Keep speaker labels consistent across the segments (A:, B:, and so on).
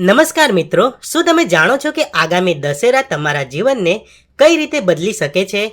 A: નમસ્કાર મિત્રો, શું તમે જાણો છો કે આગામી દશેરા તમારા જીવનને કઈ રીતે બદલી શકે છે?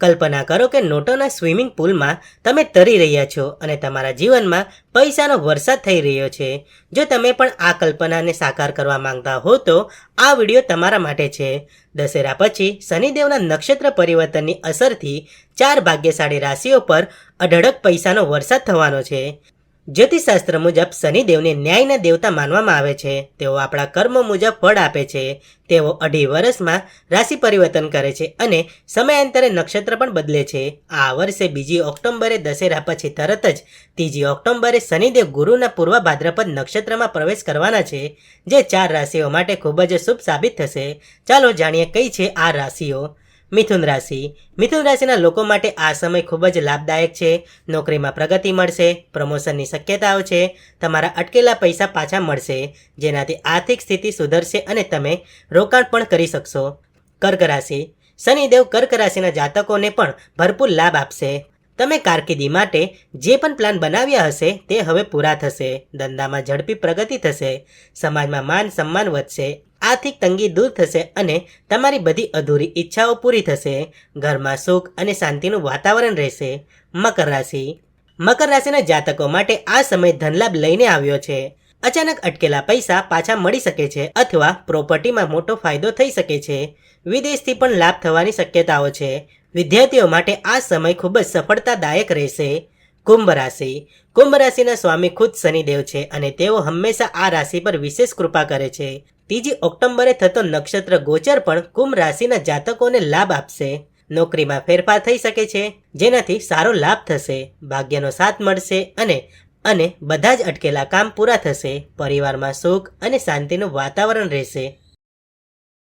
A: કલ્પના કરો કે નોટોના સ્વિમિંગ પુલમાં તમે તરી રહ્યા છો અને તમારા જીવનમાં પૈસાનો વરસાદ થઈ રહ્યો છે. જો તમે પણ આ કલ્પનાને સાકાર કરવા માંગતા હો તો આ વીડિયો તમારા માટે છે. દશેરા પછી શનિદેવના નક્ષત્ર પરિવર્તનની અસરથી ચાર ભાગ્યશાળી રાશિઓ પર અઢળક પૈસાનો વરસાદ થવાનો છે. જ્યોતિષશાસ્ત્ર મુજબ શનિદેવને ન્યાયના દેવતા માનવામાં આવે છે. તેઓ આપણા કર્મ મુજબ ફળ આપે છે. તેઓ અઢી વર્ષમાં રાશિ પરિવર્તન કરે છે અને સમયાંતરે નક્ષત્ર પણ બદલે છે. આ વર્ષે બીજી ઓક્ટોબરે દશેરા પછી તરત જ ત્રીજી ઓક્ટોબરે શનિદેવ ગુરુના પૂર્વ ભાદ્રપદ નક્ષત્રમાં પ્રવેશ કરવાના છે, જે ચાર રાશિઓ માટે ખૂબ જ શુભ સાબિત થશે. ચાલો જાણીએ કઈ છે આ રાશિઓ. મિથુન રાશિ. મિથુન રાશિના લોકો માટે આ સમય ખૂબ જ લાભદાયક છે. નોકરીમાં પ્રગતિ મળશે પ્રમોશનની શક્યતાઓ છે, તમારા અટકેલા પૈસા પાછા મળશે, જેનાથી આર્થિક સ્થિતિ સુધરશે અને તમે રોકાણ પણ કરી શકશો. કર્ક રાશિ. શનિદેવ કર્ક રાશિના જાતકોને પણ ભરપૂર લાભ આપશે. તમે કારકિર્દી માટે જે પણ પ્લાન બનાવ્યા હશે તે હવે પૂરા થશે. ધંધામાં ઝડપી પ્રગતિ થશે. સમાજમાં માન સન્માન વધશે. આર્થિક તંગી દૂર થશે અને તમારી બધી અધૂરી ઈચ્છાઓ પૂરી થશે. ઘરમાં સુખ અને શાંતિનું વાતાવરણ રહેશે. મકર રાશિ. મકર રાશિના જાતકો માટે આ સમય ધનલાભ લઈને આવ્યો છે. અચાનક અટકેલા પૈસા પાછા મળી શકે છે અથવા પ્રોપર્ટીમાં મોટો ફાયદો થઈ શકે છે. વિદેશથી પણ લાભ થવાની શક્યતાઓ છે. વિદ્યાર્થીઓ માટે આ સમય ખૂબ જ સફળતાદાયક રહેશે. કુંભ રાશિ. કુંભ રાશિના સ્વામી ખુદ શનિદેવ છે અને તેઓ હંમેશા આ રાશિ પર વિશેષ કૃપા કરે છે. ત્રીજી ઓક્ટોબરે થતો નક્ષત્ર ગોચર પણ કુંભ રાશિના જાતકોને લાભ આપશે. નોકરીમાં ફેરફાર થઈ શકે છે, જેનાથી સારો લાભ થશે, ભાગ્યનો સાથ મળશે અને અને બધા જ અટકેલા કામ પૂરા થશે. પરિવારમાં સુખ અને શાંતિનું વાતાવરણ રહેશે.